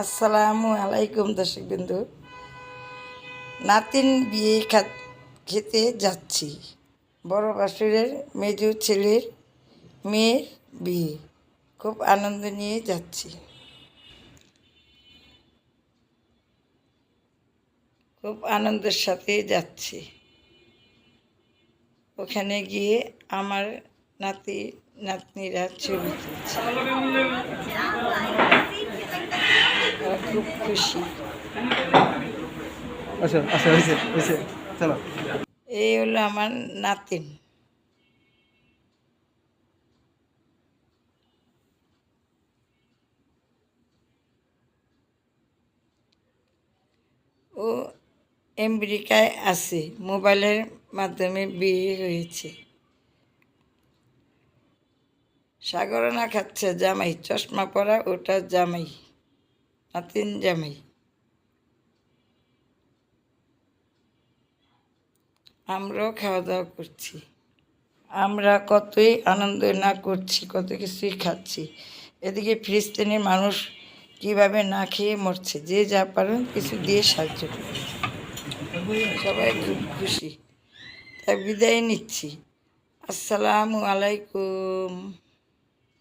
আসসালামু আলাইকুম দর্শক বিন্দু নাতিন বিয়ে খেতে যাচ্ছি। বড় বাসুরের মেজু ছেলের মেয়ের বিয়ে। খুব আনন্দ নিয়ে যাচ্ছি। খুব আনন্দের সাথে যাচ্ছি। ওখানে গিয়ে আমার নাতি, নাতনিরা ছবি তুলছে। খুব খুশি। আচ্ছা আচ্ছা হয়েছে হয়েছে। চলো। এই হলো আমার নাতিন। ও আমেরিকায় আছে মোবাইলের মাধ্যমে বিয়ে হয়েছে। সাগরনা খাচ্ছে জামাই চশমা পরা ওটা জামাই। নাতিন জামাই। আমরাও খাওয়া দাওয়া করছি। আমরা কতই আনন্দ না করছি, কত কিছুই খাচ্ছি। এদিকে ফিলিস্তিনের মানুষ কীভাবে না খেয়ে মরছে, যে যা পারেন কিছু দিয়ে সাহায্য করছে সবাই খুব খুশি। তাই বিদায় নিচ্ছি। আসসালামু আলাইকুম।